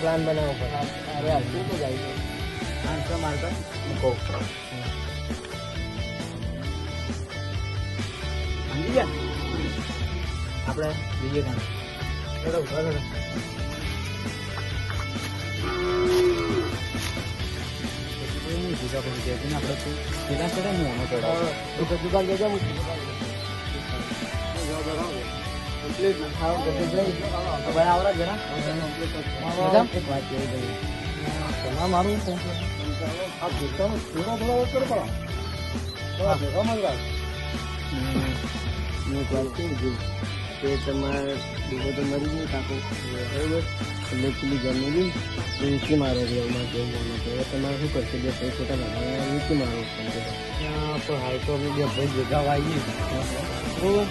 Plan બનાવવો પડે. અરે શું તો જાય છે? મારતો મારતો. મૂકો. સમજી ગયા? આપણે બીજે કામ. ચલો ઊભા રહો. કોઈ નહીં ભૂગા પડી જાય પણ આપણે શું પેલા ચડે ને એનો ચડાવ તો કે દુકાન જજો હું તમારે તો મરી ગયો કાકો બરોબર એટલે પેલી જમી એ નીચે મારો એમાં કેવું મોનો તો તમારે શું કરશે બે પૈસા લાવવા નીચે મારો પણ હાલ તો અમે બે ભાઈ ભેગા વાઈએ બરોબર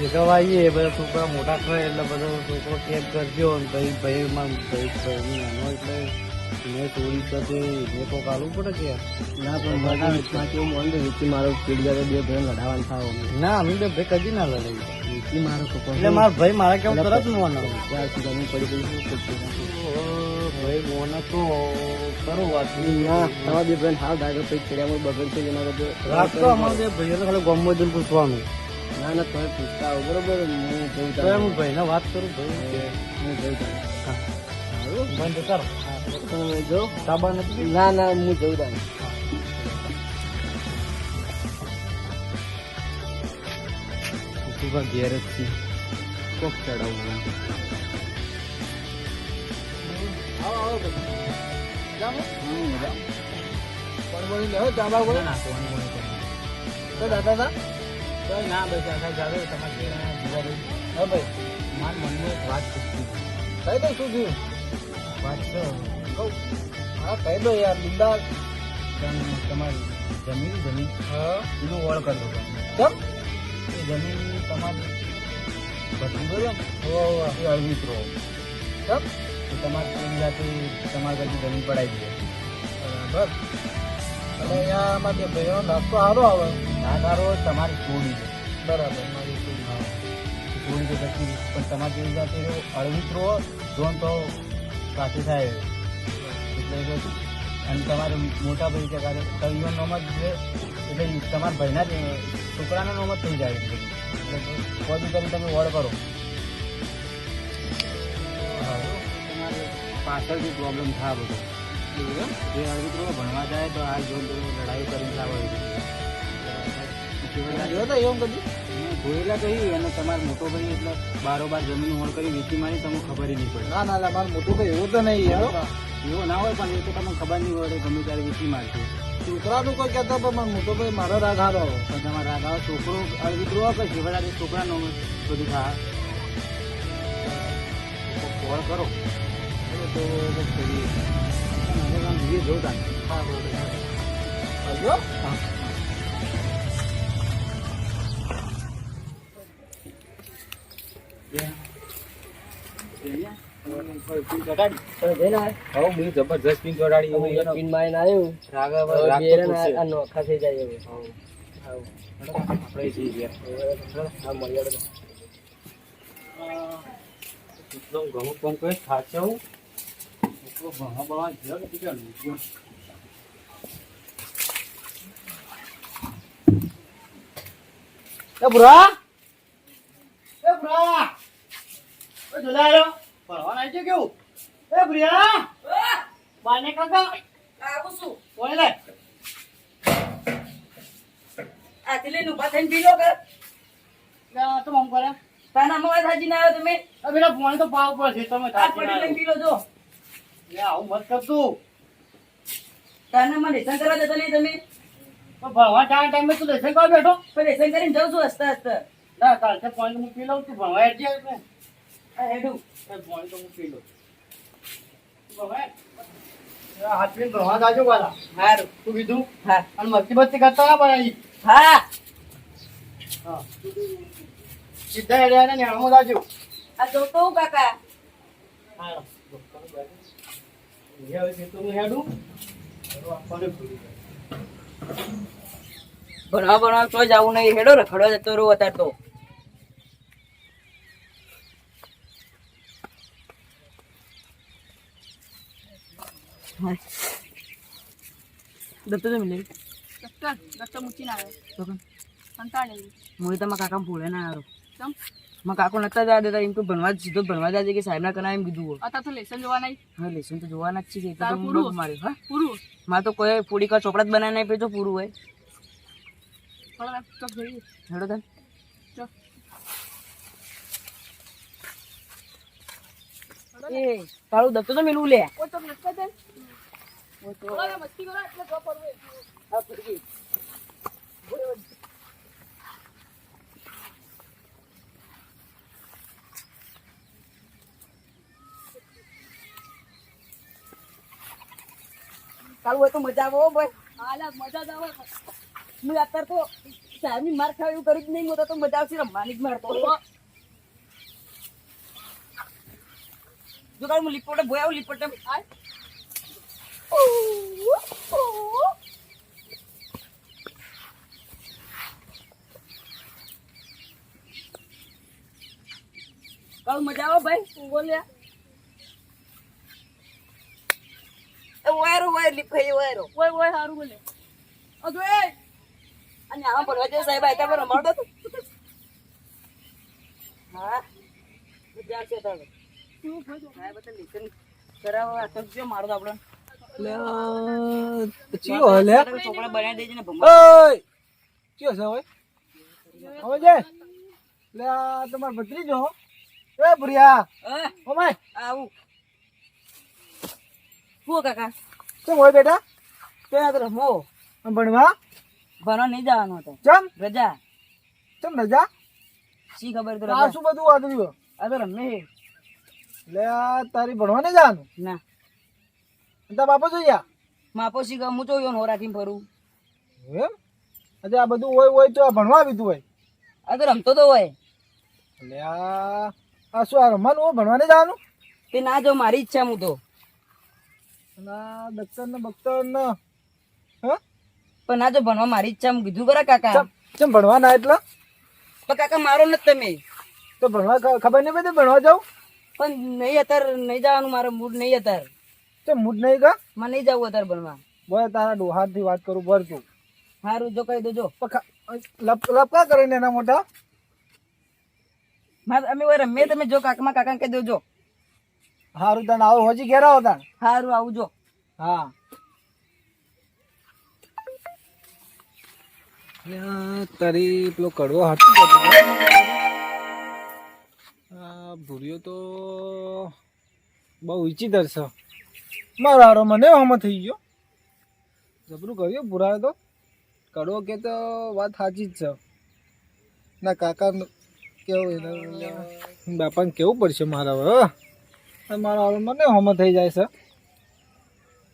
ભેગા વાઈએ બધા છોકરા મોટા થાય એટલે બધો છોકરો કેદ કરજો અને ભાઈ ભાઈ ભાઈ ભાઈ નાનો એટલે મેં ચોરી કરતે તો કાઢવું પડે કે ના પણ મારા વિચમાં કેવું મોન વિચી મારો પીડ જાય બે ભાઈ લડાવવાનું થાવ. ના અમે બે ભાઈ કદી ના લડાઈ વિચી મારો એટલે મારો ભાઈ મારા કેમ તરત મોન ત્યાર સુધી અમે પડી ગયું ભાઈ મોન તો કરો વાત. ના તમારા બે ભાઈ હાલ ધારો પછી ચડ્યા બગડ છે એના કરતા રાખતો અમારે બે ભાઈઓને ખાલી ગમો પૂછવાનું. ના ના તમે પૂછતા આવો બરોબર હું જઉં તો હું ભાઈને વાત કરું ભાઈ. હું જઉં સારું બંધ કર. તમે જો. સાબા નથી ના ના હું જઉં તારે. સુભા ઘેર જ છે કોક ચડાવવું ના બસ આખા જાવે તમારે હા ભાઈ માર મનમાં એક વાત પૂછતી કહી દે શું થયું? વાત તો કહું. હા કહી દો યાર બિંદા તમારી જમીન જમીન? હા. એનું વળ કરવો કેમ? એ જમીન તમારી બધી છે ને. અળવિત્રો કેમ? તો તમારે જાતે તમારા ઘરની જમીન પડાવી દે? બરાબર. અને અહીંયા માટે ભાઈઓ નાસ્તો સારો આવે. ના સારો તમારી છોડી છે. બરાબર. મારી છોડી તો પછી પણ તમારે જેવી જાતે અળવિત્રો જોન તો સાથે થાય. એટલે તો અને તમારે મોટા ભાઈ કે કારણ કવિઓ નોમ જ છે એટલે તમારા ભાઈના જ છોકરાનો નોમ જ થઈ જાય એટલે કોઈ કરી તમે વડ કરો. તમારે પાછળથી પ્રોબ્લેમ થાય બધો. જે અરવિત્રો ભણવા જાય તો આ જોન લડાઈ કરીને લાવે જોયેલા તો કહી અને તમારો મોટો ભાઈ એટલે બારોબાર જમીન હોળ કરી વેચી મારી તમને ખબર નહીં પડે ના ના મારો મોટો ભાઈ એવો તો નહીં એવો ના હોય પણ એ તો તમને ખબર નહીં પડે ગમે ત્યારે વેચી મારશે છોકરાનું કોઈ કહેતો પણ મોટો ભાઈ મારો રાગ હારો પણ તમારો રાગ આવે છોકરો અળવિત્રો કે જેવડા છોકરાનો બધું ખા કોલ કરો તો કરીએ હવે આમ ધીરે જવું તાન હા બરોબર હા જબરજસ્ત પિન ચોટાડી પિન મારીને આવ્યું રાગ રાગ નોખા થઈ જાય હવે આપણે જઈએ હા મળીએ એટલો ઘણું કામ કરે થાશે ભણવા ભણવા ગયો કે કેટલા લૂટ્યો. એ ભુરા એ ભુરા એ જોલાયો ભણવા નાઈ છે કેવું એ ભુરિયા બાને કાકા આવું શું બોલે લે આથી નું ઊભા પીલો કર લે તો મમ કરે તાના મોય થાજી ના આવ્યો તમે પેલા ફોન તો પાવ પર છે તમે થાકી પડી લઈને ના જો લે આવું મત કર તું તાના લેસન કરવા જતા નહીં તમે? ભણવા ટાઈમ ટાઈમે તું લેસન કરવા બેઠો? પણ લેસન કરીને જાઉં છું હસતા હસતા. ના કાલ છે હું પી લઉં તું ભણવા આ હેડું. ફોન હું પી લઉં. ભણવા એ હાથ પીને ભણવા જાજો વાલા. હારું. તું કીધું? હા. અને મસ્તી બસ્તી કરતા ના હા. હા. સીધા એરિયા ને જાજો. આ જોતો કાકા. હા. ભણવા ભણવા તો જવું નહીં. હેડો રખડવા જતો રહું અત્યારે તો. દત્તો તો મિલે ડોક્ટર ડોક્ટર મૂકી ના આવે તો કણ. કંટાળે. હું તો મારા કાકા ભૂલે ના આવ્યો મારા કાકો નતા જવા દેતા એમ તો ભણવા સીધો ભણવા જાય કે સાહેબ ના કરાય એમ કીધું અત્યારે તો લેસન જોવા નહીં હા લેસન તો જોવાના જ છે કે એ તો પૂરું? મારે હા. પૂરું. મારે તો કોઈ પૂરી કા ચોપડા જ બનાવી નહીં તો પૂરું હોય. હેડો તને એ તારું દત્તો તો મેલું લે. ઓ ચોક લટકા દે તો મસ્તી કરો એટલે જો પડવે હા, પૂરી ગઈ. હોય તો મજા આવો ભાઈ. હાલા મજા જ આવે. હું અત્યારે તો સાહેબની માર ખાવ એવું કરું જ નહીં હું તો મજા આવશે રમવાની જ મારતો જો કાલ હું લીપોટે ભોય આવું લીપોટે? આય કાલ મજા આવો ભાઈ બોલ્યા ઓય ઓય સારું બોલે. અજો એ! અને આમાં સાહેબ હા મજા શું તો? લેસન મારો તો આપણો ચોપડા બનાવી દેજે ને ભમા ઓય! ચિયો છે ઓય. હવે જે લે તમાર ભત્રીજો એ ભુરિયા. હા. આવું. શું કાકા. કેમ હોય બેટા? ત્યાં રમો ભણવા? ભણવા નહીં જવાનું હતો. ચમ? રજા. ચમ રજા? શી ખબર તો આ શું બધું વાદળ્યું આ તો રમે. લે તારી ભણવા નહીં જવાનું? ના. બાપો બાપા જોયા માપો શી હું તો યો હોરાથી ફરું એમ? અરે આ બધું હોય હોય તો આ ભણવા આવી હોય. આ તો રમતો તો હોય. લે આ શું આ રમવાનું? હોય ભણવા નહીં જવાનું? તે ના જો મારી ઈચ્છા હું તો. ને ને હા? પણ આ જો ભણવા મારી ઈચ્છા હું કીધું કરે કાકા. ચમ ભણવા ના એટલે? પણ કાકા મારો નથી તમે. તો ભણવા ખબર નહીં પડતી ભણવા જાવ પણ નહીં અત્યારે નહીં જવાનું મારો મૂડ નહીં અત્યારે. ચમ મૂડ નહીં કા? મને નહીં જવું અત્યારે ભણવા. બોલ તારા ડોહારથી વાત કરું બોલ તું. સારું જો કહી દેજો. લપ લપકા કરીને એના મોટા મારે અમે રમીએ તમે જો કાકામાં કાકા કહી દેજો. હારું તને આવો હોજી ઘેર આવો તને. સારું આવજો. હા. તારી પેલો કડવો હતો આ ભૂર્યો તો બહુ વિચિત્ર છે. મારો હારો મને હમ થઈ ગયો. જબરું કર્યું ભૂરાયો તો? કડવો કે તો વાત સાચી જ છે. ના કાકા કેવું બાપાને કેવું પડશે મારા હવે મારા મને હોમ થઈ જાય છે.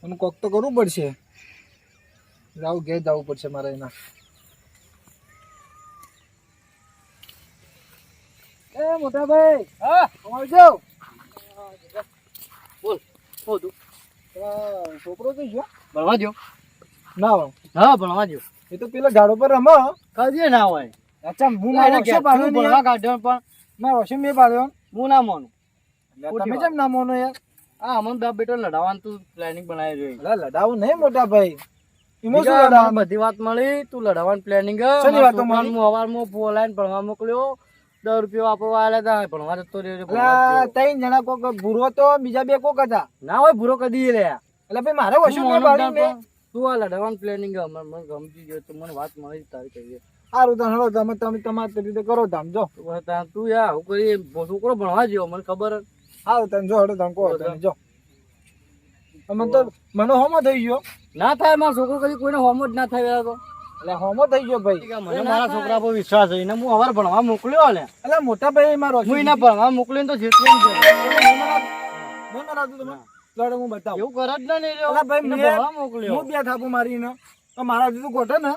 અને કોક તો કરવું પડશે. જાવું ઘેર જવું પડશે મારે એના. એ મોટા ભાઈ હા જાવ બોલ બોલ તું છોકરો ગયો ભણવા દો ના હા ભણવા દો એ તો પેલા ઝાડો પર રમો કદી ના હોય. અચ્છા હું મારો યાર. કાઢ્યો પણ. મારો ઓછો મેં પાડ્યો. હું ના માનું. તમે કેમ ના મોનો યાર. હા અમન બાપ બેટો લડાવવાનું તું પ્લાનિંગ બનાવી જોઈએ અલા લડાવું નહીં મોટા ભાઈ. બધી વાત મળી. તું લડાવવાનું પ્લાનિંગ હવારમાં બોલાઈને ભણવા મોકલ્યો. દસ રૂપિયા આપવા આલ્યા હતા ભણવા જતો રહ્યો. ત્રણ જણા કોક ભૂરો તો બીજા બે કોક હતા. ના હોય ભૂરો કદી રહ્યા. એટલે ભાઈ મારે ઓછું તું આ લડાવવાનું પ્લાનિંગ મને મને ગમતી ગયો તો મને વાત મળી તારી કહીએ. સારું તને હળો તમે તમે તમારી રીતે કરો ધામ જો. તું યાર હું કરી છોકરો ભણવા જેવો મને ખબર જ. સારું તને જો હળો તમે કહો તમે જો. મને તો મને હોમો થઈ ગયો. ના થાય મારો છોકરો કદી કોઈને હોમ જ ના થાય તો એટલે હોમો થઈ ગયો ભાઈ. મને મારા છોકરા પર વિશ્વાસ છે. એને હું ભણવા મોકલ્યો ને એટલે મોટા ભાઈ મારો હું એના ભણવા મોકલીને તો લડો હું બતાવું. એવું કરે જ નહીં ભાઈ, મેં- ભણવા મોકલ્યો. હું બે થાપું મારીને તો મારા દીધું ગોઠે ને.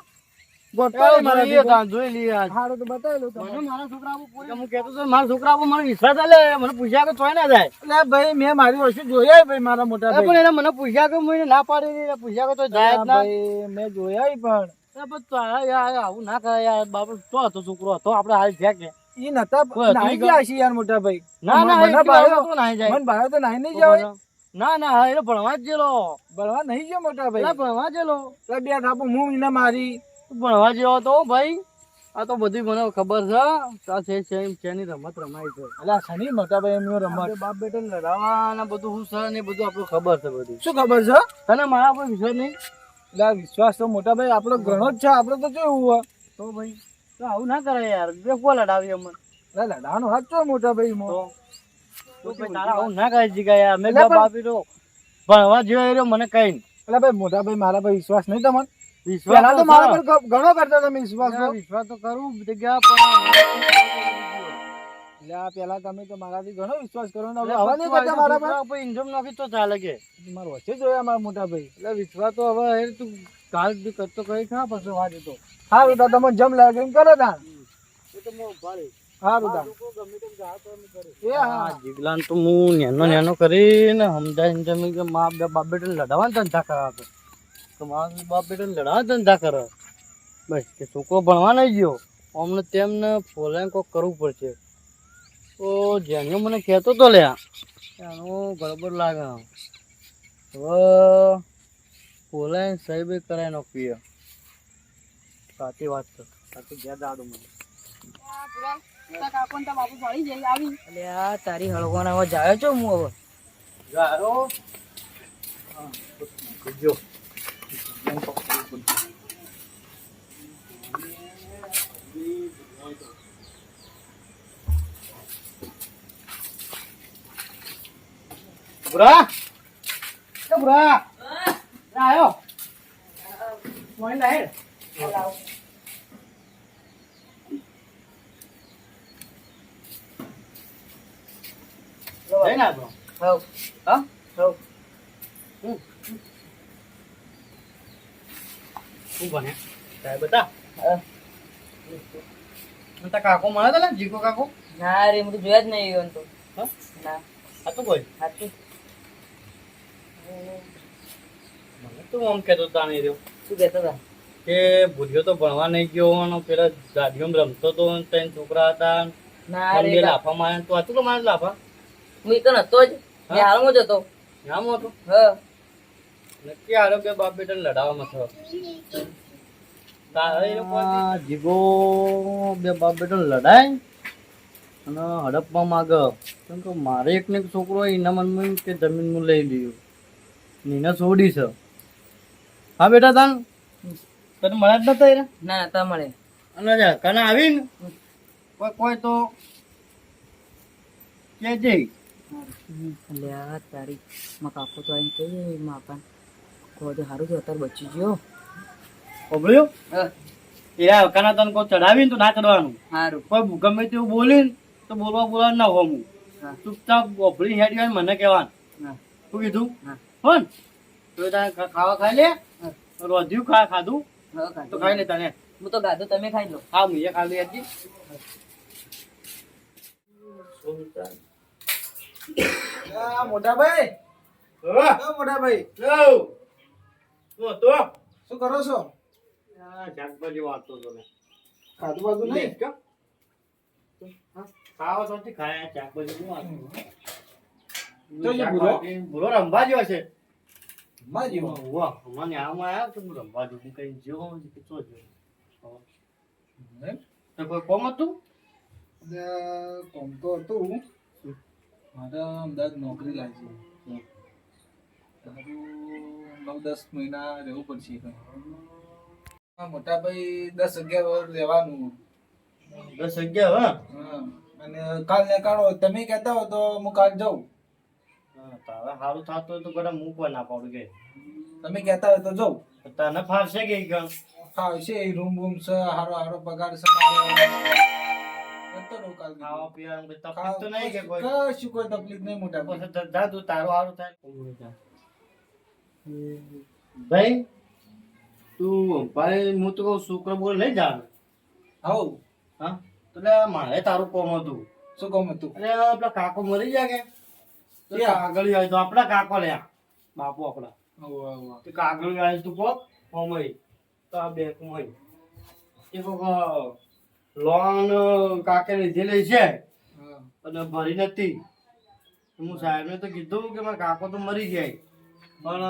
ગોઠવા મારા જોઈએ તાન, જોઈ લઈએ આજ. હારું તો બતાવી લઉં મને મારા છોકરા આવું પૂરી- હું કહેતો હતો, મારા છોકરા આવું મને વિશ્વાસ આલે, મને પૂછ્યા કે ચોય ના જાય. એટલે ભાઈ મેં મારી વસ્તુ જોયા ભાઈ મારા મોટા ભાઈ. પણ એને મને પૂછ્યા કે હું ના પાડી દીધી, પૂછ્યા કે તો જાય જ ના. ભાઈ મેં જોયા પણ. અરે પણ તારા યાર આવું ના કરે યાર બાપુ તો હતો છોકરો હતો આપણે હાલ છે કે. ઈ નતા કોઈ નાહી ગયા છે યાર મોટા ભાઈ. ના ના મને તો નાહી જાય. મન ભાઈ તો નાહી નહીં જવાય ના ના હા એને ભણવા જ જેલો ભણવા નહીં ગયો મોટા ભાઈ. ભણવા જેલો બે થાપો હું એને મારી. ભણવા જેવો તો ભાઈ. આ તો બધી મને ખબર છે. આ છે છે એમ છે ની રમત રમાય છે. અલા શની મોટા ભાઈ એમનો રમત. બાપ બેટા લડાવાના બધું શું છે ને બધું આપણું ખબર છે બધું. શું ખબર છે? તને મારા પર વિશ્વાસ નહીં? એટલે આ વિશ્વાસ તો મોટા ભાઈ આપણો ઘણો જ છે. આપણે તો કેવું હોય? તો ભાઈ તો આવું ના કરે યાર. બે કો લડાવી અમને. એટલે લડાવાનો હાથ છો મોટા ભાઈ મો તો ભાઈ તારા આવું ના કરે જીગા યાર. મેં એટલે બાપ આપી તો ભણવા જેવો મને કઈ એટલે ભાઈ મોટા ભાઈ મારા પર વિશ્વાસ નહીં તમને વિશ્વાસ પહેલા તો તો મારા પર ઘણો કરતા તમે વિશ્વાસ વિશ્વાસ તો કરું જગ્યા પણ આ પહેલા તમે તો મારાથી ઘણો વિશ્વાસ કરો ને હવે નહીં કરતા મારા પર? પર ઇન્જમ નાખી તો ચાલે કે. મારો વચ્ચે જોયા મારા મોટા ભાઈ. એટલે વિશ્વાસ તો હવે એ તું કાલ કરતો કઈ ખા પછી વાત તો. સારું તો તમે જમ લાગે એમ કરો તા એ તો હું ભારે સારું તા એ હા. આ જીગલાન તો હું નેનો નેનો કરીને બે બાપ બેટા લડાવવા ધંધા કરા તો મારા બાપ બેટા લડાવવા ધંધા કરે. બસ, કે છોકરો ભણવા નહીં ગયો અમને તેમને ફોલાઈને કોક કરવું પડશે. તો જેનો મને કહેતો તો લ્યા, એનો ગડબડ લાગે હવે ફોલાઈને સાહેબે કરાય નોકરી સાચી વાત છે. સાચી ગયા દાડો મને. તારા ને બાપુ જાય તારી હળવાના હવે? જો છો હું હવે ગારો જો બુરા એ બુરા આયો મોઈ લાય જઈ ના બરો હવ હા હવ સાહેબ બતા. હા. તા કાકો મળે તો જીકો કાકો. ના રે હું તો જોયા જ નહીં એવન તો. ના. આ તો કોઈ સાચું મને તો આમ કહેતો તાણી રહ્યો. શું કહેતા તા? કે ભૂલ્યો તો ભણવા નહીં ગયો અને પેલા ગાડીઓમાં રમતો તો ત્રણ છોકરા હતા ના. રે લાફા માર્યા તો હતું તો મારે લાફા? હું તો નતો જ. હાલમાં જ હતો. નામ હતું? હ. નક્કી આરોગ્ય બાપ બેટા લડાવવામાં થયો. તારે જીગો બે બાપ બેટો લડાય અને હડપવા માંગ. કેમ કે મારે એક ને એક છોકરો એના મનમાં કે જમીન હું લઈ લીધું નીને છોડી છે. હા બેટા તાન? તને મળ્યા જ નતા ના નતા મળે અને કને આવીને? કોઈ કોઈ તો કે જઈ આ તારી માં તો આવીને કહીએ માપા કોઈ તો સારું થયું અત્યારે બચી ગયો. ઓબળ્યો હ. એ આ કના તને કોઈ ચડાવીને તો ના ચડવાનું? સારું કોઈ ગમે તેવું બોલીને તો બોલવા બોલવા ના હોમું હા. ચૂપચાપ ઓબળી હેડી હોય મને કહેવાનું. હા. શું કીધું? હોન. તો ખાવા ખાઈ લે? હા. રોધ્યું ખા ખાધું? તો ખાઈ લે તને. હું તો ગાધો તમે ખાઈ લો. હા મુએ ખાલી હતી આ મોટા ભાઈ મોટા ભાઈ શું હતો? શું કરો છો? આ શાકભાજી વાળતો હતો મેં. ખાધું બાધું નહીં? હા, ખાવા તો ખાયા, શાકભાજી હું વાળતો. તો જે ભૂરો? શાકભાજી- ભૂરો રંભા જેવો છે જીવો વાહ મને આમાં આવ્યા તો હું રંભા જોઉં કઈ જેવો હોય જેવો તો કોઈ કોમ હતું? કોમ તો હતું. મારે અમદાવાદ નોકરી લાગી. નવ દસ મહિના રહેવું પડશે. મોટા ભાઈ દસ અગિયાર વર્ષ રહેવાનું. દસ અગિયાર હા? હા અને કાલ ને કાઢો તમે કહેતા હો તો હું કાલ જાઉં. હા, તારે સારું થતું હોય તો બધા મૂકવા ના પાડું કે. તમે કહેતા હોય તો જાઉં. તને ફાવશે કે ફાવશે. રૂમ બૂમ છે હારો હારો પગાર છે ખાવા પીવાનું તકલીફ તો નહીં કે કોઈ? કશું કોઈ તકલીફ નહીં મોટા પછી તું તારું સારું થાય. ભાઈ તું ભાઈ હું તો કહું છોકરો બોલ લઈ જા હવ. હા? એટલે મારે તારું કોમ હતું. શું કહું તું અરે આપણા કાકો મરી ગયા કે? આગળ? આવી તો આપણા કાકો લ્યા. બાપુ આપણા. તે કાગળ આવી. તું કોક હોમય તો આ બેંકમાં એ કોક લોન કાકે લીધેલી છે હા. અને ભરી નથી. હું સાહેબને તો કીધું કે મારા કાકો તો મરી ગયા. પણ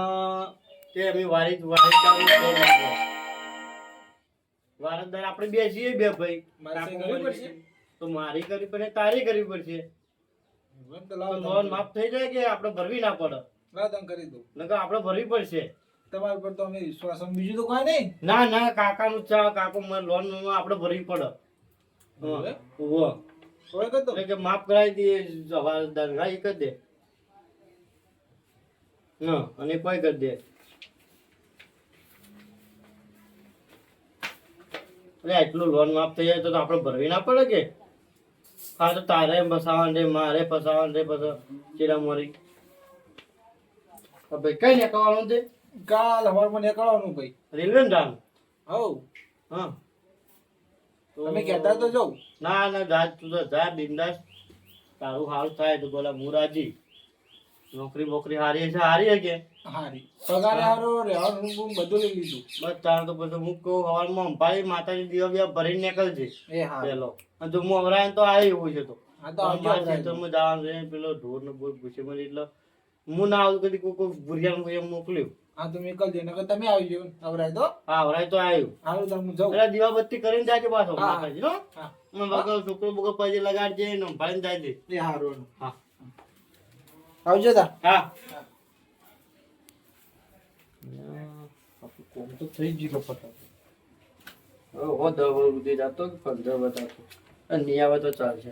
તે અમે વારી વારી વારંદાર આપણે બેસીએ બે ભાઈ. કાકો મરી પડશે? ગયા. તો મારી કરવી પડે તારી કરવી પડશે. લોન માફ થઈ જાય કે આપણે ભરવી ના પડે? લાવો તમે કરી દો નકર આપણે ભરવી પડશે. તમારા પર તો અમે વિશ્વાસ બીજું તો કોઈ નહીં. ના ના કાકાનું ચા કાકો લોન આપણે ભરવી પડે. કોઈ કે માફ કરાવી દઈએ જવાબદાર દરગાહ એ કરી દે. હા અને કોઈ કરી દે. અરે આટલું લોન માફ થઈ જાય તો આપણે ભરવી ના પડે કે? હા તો તારે ફસાવાનું રે મારે ફસાવાનું રે પછી ચીડા મરી. ભાઈ કઈ નીકળવાનું છે? કાલ હવારમાં નીકળવાનું ભાઈ. રેલવે ને જાણ હવ. હા. તમે કહેતા તો જાઉં ના ના જા તું તો જા બિંદાસ. તારું હાલ થાય તો બોલા હું રાજી. નોકરી બોકરી હારી છે હારી કે હારી. પગાર હારો રહેવાનું રૂમ બધું લઈ લીધું. બસ તાર તો પછી હું કહું હવારમાં અંબાડી માતાજી દીવા બીવા ભરીને નીકળજે. એ હા. પેલો. અને જો હું અવરાય તો આવી એવું છે તો. હા તો આવજો ખેતરમાં જવાનું છે પેલો ઢોર ને બોર પૂછે મને એટલે હું ના આવું કદી કોઈ કોઈ કોઈ એમ મોકલ્યું. હા તો નીકળજો નકર તમે આવજો નવરાય તો. હા અવરાય તો આવ્યું હારું તો હું જાઉં. એટલે દીવા બત્તી કરીને જાય પાછો? માતાજી નો મને વગર છોકરો બગર પછી લગાડજે ને એ હારું. હા. આવજો તા. હા. કોમ તો થઈ ગયો ફટાફટ. હો દવા સુધી જતો પંદર બતાતો અને નહીં આવે તો ચાલશે.